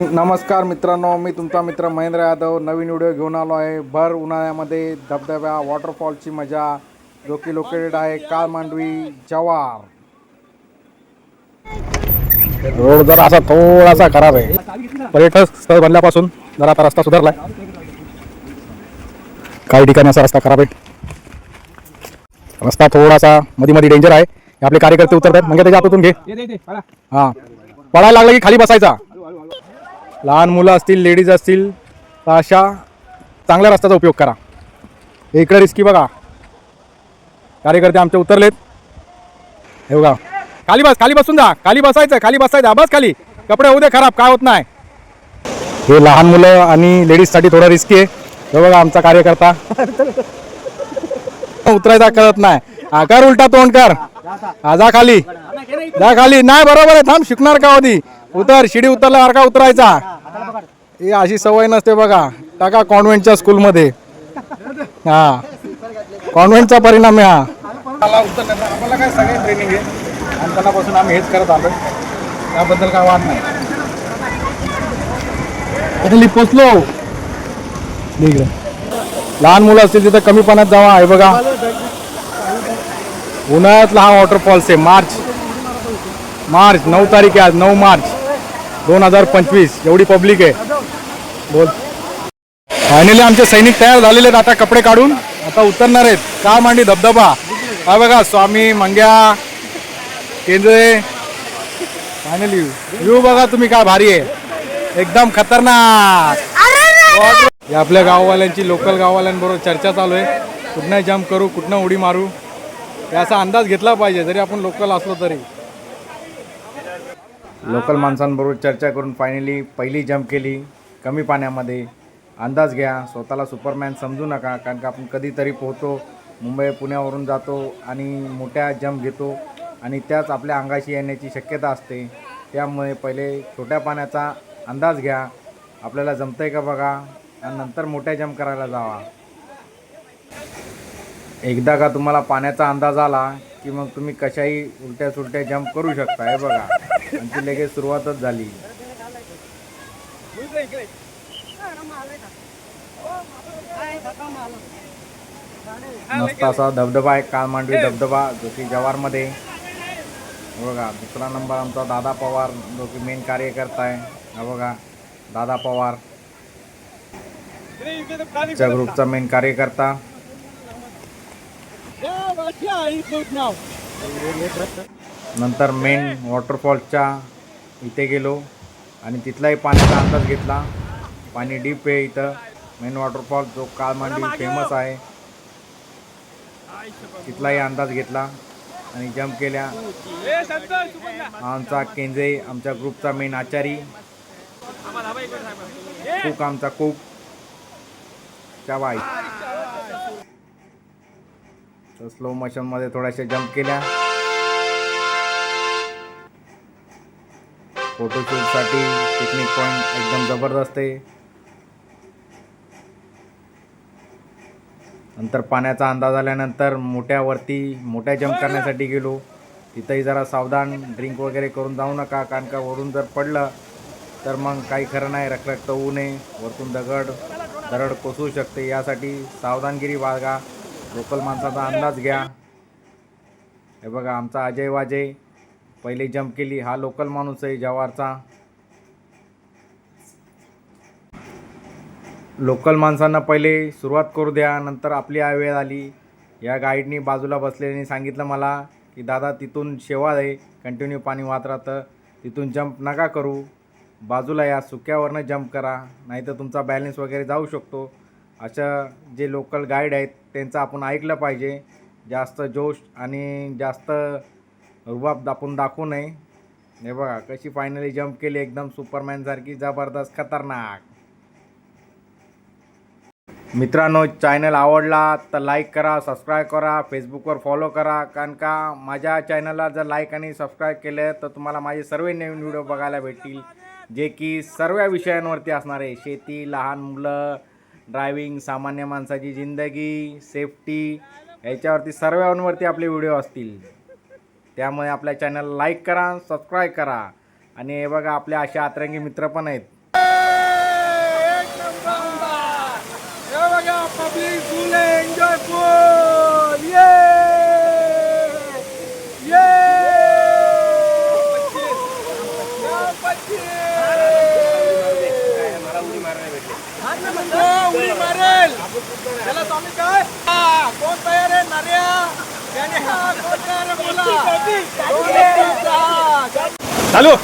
नमस्कार मित्रांनो मी तुमचा मित्र महेंद्र यादव. नवीन व्हिडिओ घेऊन आलो आहे. भर उन्हाळ्यामध्ये धबधब्या वॉटरफॉलची मजा जो की लोकेटेड आहे. काळ मांडवी जवार रोड जरा असा थोडासा खराब आहे. पर्यटक स्थळ बनल्यापासून जरा आता रस्ता सुधारलाय. काही ठिकाणी असा रस्ता खराब आहे. रस्ता थोडासा मध्ये मध्ये डेंजर आहे आपले कार्यकर्ते उतरतात म्हणजे त्याच्या हातातून घे. हा. पडायला लागलं की खाली बसायचा. लहान मुलं असतील लेडीज असतील तर अशा चांगल्या रस्त्याचा उपयोग करा. इकडे रिस्की बघा. कार्यकर्ते आमचे उतरलेत. हे बघा. खाली बस खाली बसून जा. खाली बसायचं खाली बसायचं. बस खाली. कपडे होऊ दे खराब. काय होत नाही. हे लहान मुलं आणि लेडीजसाठी थोडं रिस्की आहे. हे बघा आमचा कार्यकर्ता. उतरायचा कळत नाही. आकार उलटा तोंड कर. जा खाली. जा खाली. नाही बरोबर आहे. थांब शिकणार का होती उतर शिडी उतरल्यावर का उतरायचा. ही अशी सवय नसते बघा. टाका कॉन्व्हेंटच्या स्कूलमध्ये. हा. कॉन्व्हेंटचा परिणाम आहे हा. आम्हाला काय सगळे ट्रेनिंग आहे. आम्ही हेच करत आलो त्याबद्दल काय वाद नाही. पोचलो. लहान मुलं असतील तिथं कमी पाण्यात जावा आहे बघा. उन्हाळ्यातला हा वॉटरफॉल्स आहे. मार्च. मार्च नऊ तारीख आहे आज नऊ मार्च. दोन हजार पंचवीस एवढी पब्लिक आहे. बोल. फायनली आमचे सैनिक तयार झालेले आहेत आता कपडे काढून. आता उतरणार आहेत. का मांडी धबधबा? हा बघा स्वामी मंग्या केंद्रे. फायनली व्ह्यू बघा तुम्ही काय भारी आहे. एकदम खतरनाक. आपल्या गाववाल्यांची लोकल गाववाल्यांबरोबर चर्चा चालू आहे. कुठनं जम्प करू कुठनं उडी मारू? याचा अंदाज घेतला पाहिजे जरी आपण लोकल असलो तरी. लोकल माणसांबरोबर चर्चा करून फायनली पहिली जंप केली. कमी पाण्यामध्ये. अंदाज घ्या. स्वतःला सुपरमॅन समजू नका. कारण का आपण कधीतरी पोहतो. मुंबई पुण्यावरून जातो आणि मोठ्या जंप घेतो. आणि त्याच आपल्या अंगाशी येण्याची शक्यता असते. त्यामुळे पहिले छोट्या पाण्याचा अंदाज घ्या. आपल्याला जमतंय का बघा? आणि नंतर मोठ्या जंप करायला जावा. एकदा का तुम्हाला पाण्याचा अंदाज आला की मग तुम्ही कशाही उलट्या सुलट्या जंप करू शकता हे बघा. ती लगेच सुरुवातच झाली. मस्त असा धबधबा आहे काळमांडवी धबधबा जो की जवारमध्ये बघा दुसरा नंबर आमचा दादा पवार जो की मेन कार्यकर्ता आहे. हा बघा दादा पवार. च्या ग्रुपचा मेन कार्यकर्ता. नंतर मेन वॉटरफॉलच्या इथे गेलो आणि तिथलाही पाण्याचा अंदाज घेतला. पाणी डीप आहे इथं. मेन वॉटरफॉल जो काळमांडी फेमस आहे. तिथलाही अंदाज घेतला आणि जम्प केल्या. आमचा केंजे आमच्या ग्रुपचा मेन आचारी. कुक आमचा कुक बाई. तर स्लो मोशनमध्ये थोड्याशा जम्प केल्या. फोटोशूटसाठी पिकनिक पॉईंट एकदम जबरदस्त आहे. नंतर पाण्याचा अंदाज आल्यानंतर मोठ्यावरती मोठ्या जंप करण्यासाठी गेलो. तिथंही जरा सावधान ड्रिंक वगैरे करून जाऊ नका कारण का वरून जर पडलं तर मग काही खरं नाही रखरखत होऊ नये. वरतून दगड दरड कोसळू शकते. यासाठी सावधानगिरी बाळगा. लोकल माणसाचा अंदाज घ्या. हे बघा आमचा अजय वाजय पहिले जंप केली हा लोकल माणूस आहे जवारचा. लोकल माणसांना पहिले सुरुवात करू द्या नंतर आपली आ वेळ आली. या गाईडनी बाजूला बसलेल्याने सांगितलं मला की दादा तिथून शेवा आहे कंटिन्यू पाणी वाहत राहतं. तिथून जंप नका करू. बाजूला या सुक्यावरनं जंप करा. नाहीतर तुमचा बॅलन्स वगैरे जाऊ शकतो. अशा जे लोकल गाईड आहेत त्यांचं आपण ऐकलं पाहिजे. जास्त जोश आणि जास्त रुबाब दापून दाखवू नये. हे बघा कशी फायनली जंप केली एकदम सुपरमॅनसारखी जबरदस्त खतरनाक. मित्रांनो चॅनल आवडला तर लाईक करा सबस्क्राईब करा फेसबुकवर फॉलो करा कारण का माझ्या चॅनलला जर लाईक आणि सबस्क्राईब केलं तर तुम्हाला माझे सर्व नवीन व्हिडिओ बघायला भेटतील. जे की सर्व विषयांवरती असणारे शेती लहान मुलं ड्रायव्हिंग सामान्य माणसाची जिंदगी सेफ्टी याच्यावरती सर्वांवरती आपले व्हिडिओ असतील. त्यामुळे आपल्या चॅनल लाईक करा सबस्क्राईब करा. आणि हे बघा आपले असे आतरंगी मित्र पण आहेत पब्लिक फुल एन्जॉय फुल ये ये उडी मारेल त्याला स्वामी काय हा, कोण तयार आहे नार्या गण्या, कोण तयार आहे बोला चालू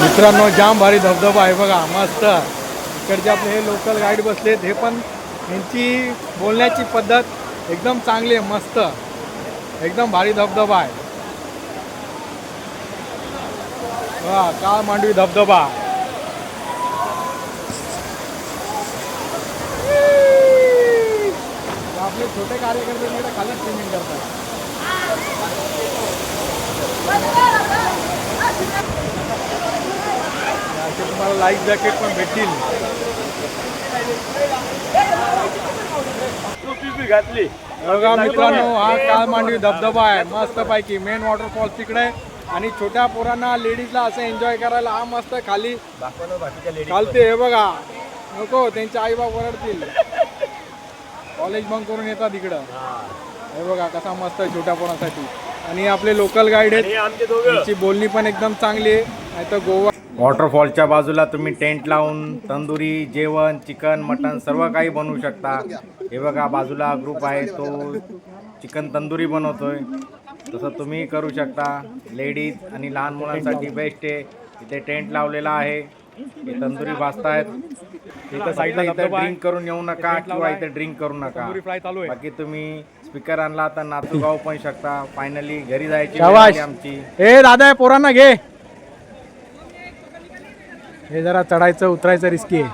मित्रांनो जाम भारी धबधबा आहे बघा मस्त. इकडचे आपले हे लोकल गाईड बसलेत हे पण यांची बोलण्याची पद्धत एकदम चांगली आहे मस्त. एकदम भारी धबधबा आहे. वा का मांडवी धबधबा. आपले छोटे कार्यकर्ते तिकडे खाली स्विमिंग करतात. असे तुम्हाला लाईफ जॅकेट पण भेटतील. घातली. बघा मित्रांनो हा काळ मांडवी धबधबा आहे. मस्त पैकी मेन वॉटरफॉल तिकडे आहे. आणि छोट्या पोरांना लेडीजला असं एन्जॉय करायला हा मस्त खाली चालते हे बघा. नको त्यांचे आई बाप ओरडतील. कॉलेज बंक करून येतात इकडं. हे. बघा कसा मस्त आहे छोट्या पोरांसाठी. आणि आपले लोकल गाईड आहेत. हे आमचे दोघं. त्यांची बोलणी पण एकदम चांगली आहे. नाही तर गोवा वॉटरफॉलच्या बाजूला तुम्ही टेंट लावून तंदुरी जेवण चिकन मटन सर्व काही बनवू शकता. हे बघा बाजूला ग्रुप आहे तो चिकन तंदुरी बनवतोय. तसं तुम्ही करू शकता. लेडीज आणि लहान मुलांसाठी बेस्ट आहे. इथे टेंट लावलेला आहे. तंदुरी भाजतायत इथं साईडला इथं ड्रिंक करून येऊ नका किंवा इथे ड्रिंक करू नका. बाकी तुम्ही स्पीकर आणला तर नातू गाव पण शकता. फायनली घरी जायची वेळ शाबाश. आली आमची. ए दादा हे पोरांना घे. हे जरा चढायचं उतरायचं रिस्की आहे.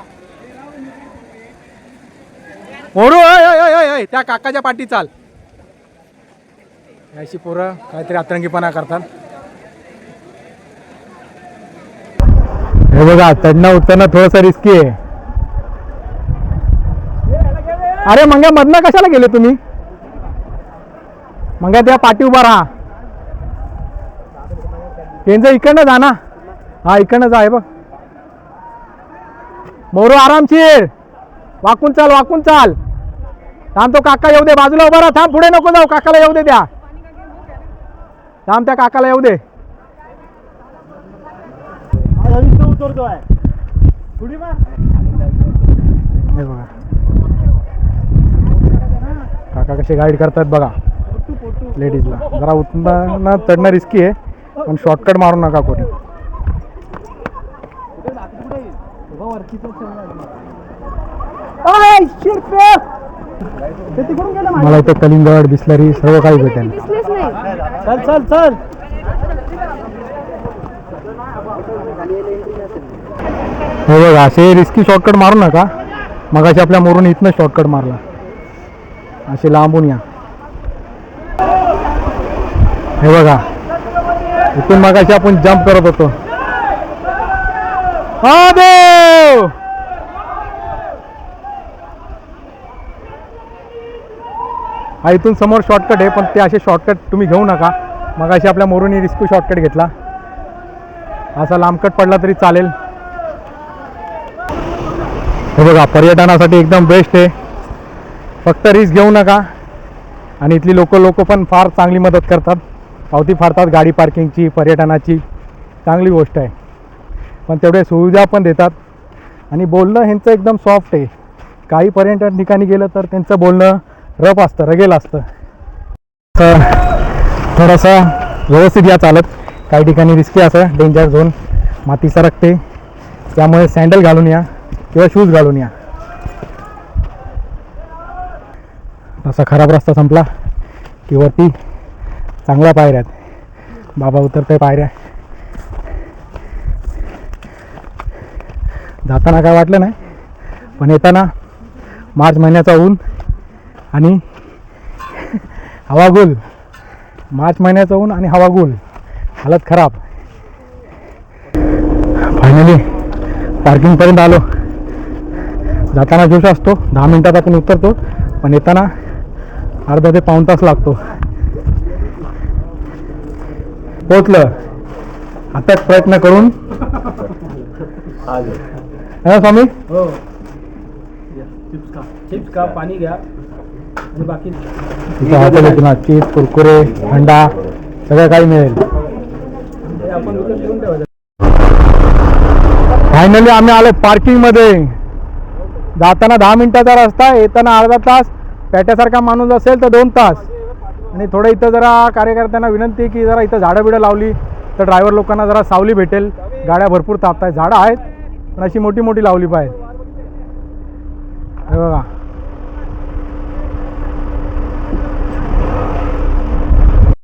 मोरू ओय, ओय, ओय, ओय, ओय, त्या काकाच्या पाठी चाल. हे अशी पोरं काहीतरी अतरंगीपणा करतात. हे बघा चढणं उतरणं थोडस रिस्की आहे. अरे मंग्या मधनं कशाला गेले तुम्ही? मंग्या त्या पाठी उभा राहा. त्यांचं इकडनं जा ना. हा इकडनं जा हे बघ. मोरू आरामशीर वाकून चाल वाकून चाल. थांब तो काका येऊ दे. बाजूला उभा राहा. थांब पुढे नको जाऊ. काकाला येऊ दे द्या. थांब त्या काकाला येऊ दे. हे बघा. काका कसे गाईड करतात बघा. लेडीजला. जरा उतरणं चढणं रिस्की आहे पण शॉर्टकट मारू नका कोणी. मला इथं कलिंगड बिस्लरी सर्व काही भेटेल. चल चल चल. हे बघा असे रिस्की शॉर्टकट मारू नका. मग अशी आपल्या मोरून इथनं शॉर्टकट मारला. असे लांबून या. हे बघा इथून मग आपण जम्प करत होतो. हा देव हा इथून समोर शॉर्टकट आहे पण ते असे शॉर्टकट तुम्ही घेऊ नका. मग अशी आपल्या मोरूनी रिस्की शॉर्टकट घेतला. असा लांबकट पडला तरी चालेल. हे बघा पर्यटनासाठी एकदम बेस्ट आहे. फक्त रिस्क घेऊ नका. आणि इथली लोक लोक पण फार चांगली मदत करतात. पावती फाडतात गाडी पार्किंगची पर्यटनाची. चांगली गोष्ट आहे. पण तेवढे सुविधा पण देतात. आणि बोलणं ह्यांचं एकदम सॉफ्ट आहे. काही पर्यटन ठिकाणी गेलं तर त्यांचं बोलणं रफ असतं रगेल असतं. तर थोडंसं व्यवस्थित या चालत. काही ठिकाणी रिस्की असं डेंजर झोन माती सरकते. त्यामुळे सँडल घालून या. किंवा शूज घालून या. असा खराब रस्ता संपला की वरती चांगल्या पायऱ्या आहेत. बाबा उतरते पायऱ्या. जाताना काय वाटलं नाही पण येताना मार्च महिन्याचा ऊन आणि हवागुल. मार्च महिन्याचा ऊन आणि हवागुल. हालत खराब. फायनली पार्किंगपर्यंत आलो. जाताना जोश असतो दहा मिनिटात आपण उतरतो. पण येताना अर्धा ते पाऊण तास लागतो. पोचलं आता प्रयत्न करून. है स्वामी? हो. चिप्स खा. पाणी घ्या. आणि बाकी हॉटेल ना चिप्स कुरकुरे थंडा सगळं काही मिळेल. आपण फायनली आम्ही आलो पार्किंगमध्ये. जाताना दहा मिनटाचा रस्ता येताना अर्धा तास पेट्यासारखा माणूस असेल तर दोन तास. आणि थोडं इथं जरा कार्यकर्त्यांना विनंती आहे की जरा इथं झाडं बिडं लावली तर ड्रायव्हर लोकांना जरा सावली भेटेल. गाड्या भरपूर तापत आहेत झाडं आहेत पण अशी मोठी मोठी लावली पाहिजे हे बघा.